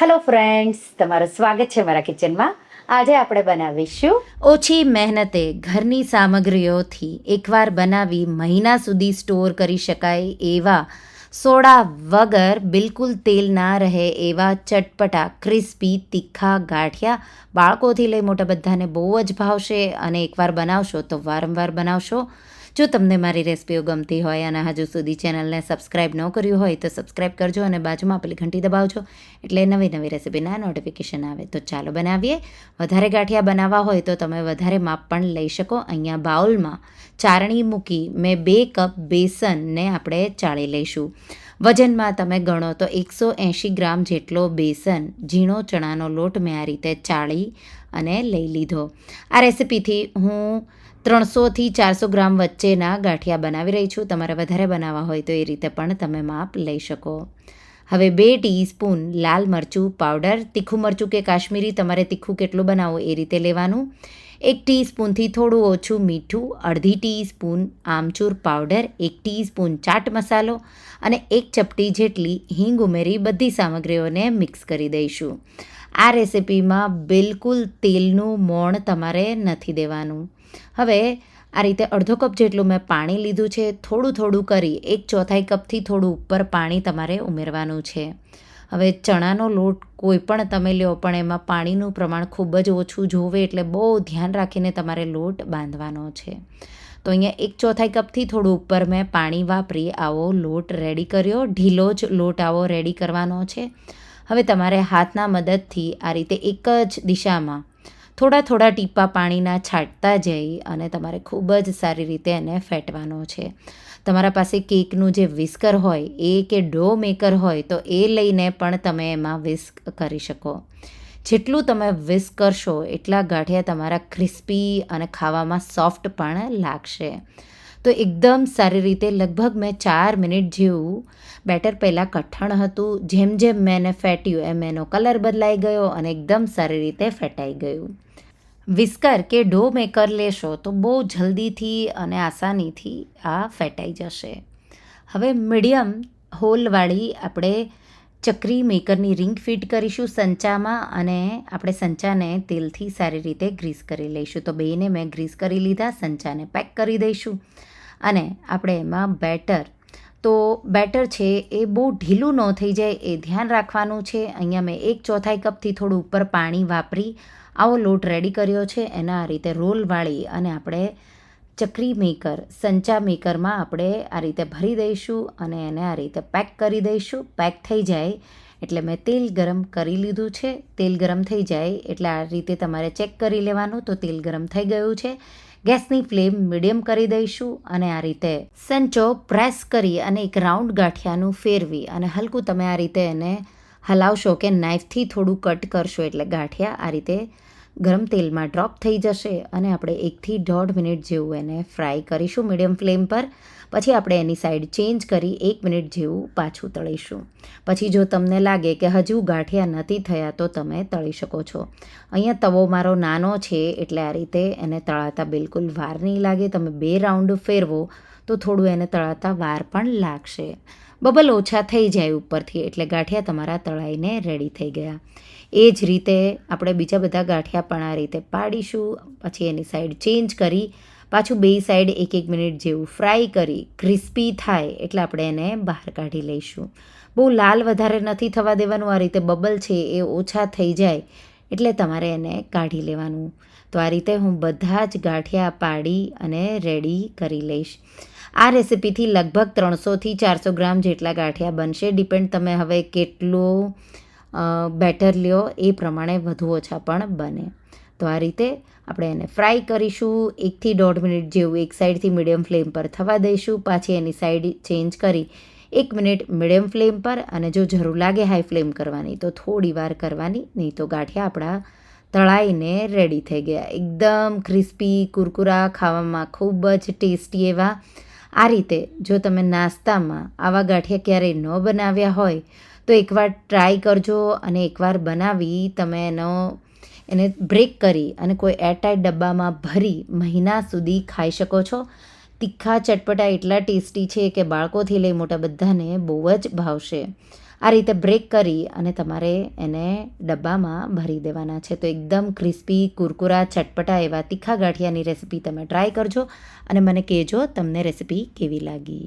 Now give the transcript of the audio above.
Hello friends તમારું સ્વાગત છે મારા કિચનમાં આજે આપણે બનાવીશું ઓછી મહેનતે ઘરની સામગ્રીઓથી એકવાર બનાવી મહિના સુધી સ્ટોર કરી શકાય એવા સોડા વગર બિલકુલ તેલ ના રહે એવા ચટપટા ક્રિસ્પી તીખા, ગાંઠિયા બાળકોથી લઈ મોટા બધાને બહુ જ ભાવશે. અને એકવાર બનાવશો તો વારંવાર બનાવશો. જો તમને મારી રેસિપીઓ ગમતી હોય અને હજુ સુધી ચેનલને સબસ્ક્રાઇબ ન કર્યું હોય તો સબસ્ક્રાઇબ કરજો અને બાજુમાં પેલી ઘંટી દબાવજો એટલે નવી નવી રેસિપીના નોટિફિકેશન આવે. તો ચાલો બનાવીએ. વધારે ગાંઠિયા બનાવવા હોય તો તમે વધારે માપ પણ લઈ શકો. અહીંયા બાઉલમાં ચારણી મૂકી મેં બે કપ બેસનને આપણે ચાળી લઈશું. વજનમાં તમે ગણો તો એકસો એંશી ગ્રામ જેટલો બેસન ઝીણો ચણાનો લોટ મેં આ રીતે ચાળી અને લઈ લીધો. આ રેસિપીથી હું ત્રણસોથી ચારસો ગ્રામ વચ્ચેના ગાંઠિયા બનાવી રહી છું. તમારે વધારે બનાવવા હોય તો એ રીતે પણ તમે માપ લઈ શકો. હવે બે ટીસ્પૂન લાલ મરચું પાવડર, તીખું મરચું કે કાશ્મીરી, તમારે તીખું કેટલું બનાવવું એ રીતે લેવાનું. એક ટીસ્પૂનથી થોડું ઓછું મીઠું, અડધી ટીસ્પૂન આમચૂર પાવડર, એક ટીસ્પૂન ચાટ મસાલો અને એક ચપટી જેટલી હિંગ ઉમેરી બધી સામગ્રીઓને મિક્સ કરી દઈશું. આ રેસિપીમાં બિલકુલ તેલનું મોણ તમારે નથી દેવાનું. હવે આ રીતે અડધો કપ જેટલું મેં પાણી લીધું છે, થોડું થોડું કરી એક ચોથાઈ કપથી થોડું ઉપર પાણી તમારે ઉમેરવાનું છે. હવે ચણાનો લોટ કોઈ પણ તમે લ્યો, પણ એમાં પાણીનું પ્રમાણ ખૂબ જ ઓછું જોવે એટલે બહુ ધ્યાન રાખીને તમારે લોટ બાંધવાનો છે. તો અહીંયા એક ચોથાઈ કપથી થોડું ઉપર મેં પાણી વાપરી, આવો લોટ રેડી કર્યો, ઢીલો જ લોટ આવો રેડી કરવાનો છે. હવે તમારે હાથના મદદથી આ રીતે એક જ દિશામાં થોડા થોડા ટીપા પાણીના છાંટતા જઈ અને તમારે ખૂબ જ સારી રીતે એને ફેટવાનો છે. તમારા પાસે કેકનું જે વિસ્કર હોય, એ કે ડો મેકર હોય, તો એ લઈને પણ તમે એમાં વિસ્ક કરી શકો. જેટલું તમે વિસ્ક કરશો, એટલા ગાંઠિયા તમારા ક્રિસ્પી અને ખાવામાં સોફ્ટ પણ લાગશે. તો એકદમ સારી રીતે લગભગ મેં ચાર મિનિટ જેવું બેટર પહેલાં કઠણ હતું, જેમ જેમ મેં એને ફેટ્યું, એમ એનો કલર બદલાઈ ગયો અને એકદમ સારી રીતે ફેટાઈ ગયું. વિસ્કર કે ડો મેકર લેશો તો બહુ જલ્દીથી અને આસાનીથી આ ફેટાઈ જશે. હવે મીડિયમ હોલવાળી આપણે ચક્રી મેકરની રિંગ ફિટ કરીશું સંચામાં અને આપણે સંચાને તેલથી સારી રીતે ગ્રીસ કરી લઈશું. તો બેને મેં ગ્રીસ કરી લીધા, સંચાને પેક કરી દઈશું. અને આપણે એમાં બેટર તો બેટર છે, એ બહુ ઢીલું ન થઈ જાય, એ ધ્યાન રાખવાનું છે. અહીંયા મેં એક ચોથાઈ કપથી થોડું ઉપર પાણી વાપરી, આવો લોટ રેડી કર્યો છે. એના આ રીતે રોલ વાળી અને આપણે ચકરી મેકર, સંચા મેકરમાં આપણે આ રીતે ભરી દઈશું અને એને આ રીતે પેક કરી દઈશું. પેક થઈ જાય એટલે મેં તેલ ગરમ કરી લીધું છે. તેલ ગરમ થઈ જાય એટલે આ રીતે તમારે ચેક કરી લેવાનું. તો તેલ ગરમ થઈ ગયું છે. ગેસની ફ્લેમ મીડિયમ કરી દઈશું અને આ રીતે સંચો પ્રેસ કરી અને એક રાઉન્ડ ગાંઠિયાનું ફેરવી અને હલકું તમે આ રીતે એને હલાવશો કે નાઇફથી થોડું કટ કરશો એટલે ગાંઠિયા આ રીતે ગરમ તેલમાં ડ્રોપ થઈ જશે અને આપણે એકથી દોઢ મિનિટ જેવું એને ફ્રાય કરીશું મીડિયમ ફ્લેમ પર. પછી આપણે એની સાઈડ ચેન્જ કરી એક મિનિટ જેવું પાછું તળીશું. પછી જો તમને લાગે કે હજુ ગાંઠિયા નથી થયા તો તમે તળી શકો છો. અહીંયા તવો મારો નાનો છે એટલે આ રીતે એને તળાતા બિલકુલ વાર નહીં લાગે. તમે બે રાઉન્ડ ફેરવો તો થોડું એને તળાતા વાર પણ લાગશે. બબલ ઓછા થઈ જાય ઉપરથી એટલે ગાંઠિયા તમારા તળાઈને રેડી થઈ ગયા. એ જ રીતે આપણે બીજા બધા ગાંઠિયા પણ આ રીતે પાડીશું. પછી એની સાઈડ ચેન્જ કરી, પાછું બે સાઈડ એક એક મિનિટ જેવું ફ્રાય કરી ક્રિસ્પી થાય એટલે આપણે એને બહાર કાઢી લઈશું. બહુ લાલ વધારે નથી થવા દેવાનું, આ રીતે બબલ છે એ ઓછા થઈ જાય એટલે તમારે એને કાઢી લેવાનું. તો આ રીતે હું બધા જ ગાંઠિયા પાડી અને રેડી કરી લઈશ. આ રેસિપીથી લગભગ ત્રણસોથી ચારસો ગ્રામ જેટલા ગાંઠિયા બનશે. ડિપેન્ડ તમે હવે કેટલું બેટર લ્યો એ પ્રમાણે વધુ ઓછા પણ બને. તો આ રીતે આપણે એને ફ્રાય કરીશું, એકથી દોઢ મિનિટ જેવું એક સાઈડથી મીડિયમ ફ્લેમ પર થવા દઈશું, પાછી એની સાઈડ ચેન્જ કરી એક મિનિટ મીડિયમ ફ્લેમ પર અને જો જરૂર લાગે હાઈ ફ્લેમ કરવાની તો થોડી વાર કરવાની, નહીં તો ગાંઠિયા આપણા તળાઈને રેડી થઈ ગયા. એકદમ ક્રિસ્પી કુરકુરા, ખાવામાં ખૂબ જ ટેસ્ટી એવા. આ રીતે જો તમે નાસ્તામાં આવા ગાંઠિયા ક્યારેય ન બનાવ્યા હોય તો એકવાર ટ્રાય કરજો અને એકવાર બનાવી તમે એનો, એને બ્રેક કરી અને કોઈ એરટાઈટ ડબ્બામાં ભરી મહિના સુધી ખાઈ શકો છો. તીખા ચટપટા એટલા ટેસ્ટી છે કે બાળકોથી લઈ મોટા બધાને બહુ જ ભાવશે. આ રીતે બ્રેક કરી અને તમારે એને ડબ્બામાં ભરી દેવાના છે. તો એકદમ ક્રિસ્પી કુરકુરા ચટપટા એવા તીખા ગાંઠિયાની રેસીપી તમે ટ્રાય કરજો અને મને કહેજો તમને રેસીપી કેવી લાગી.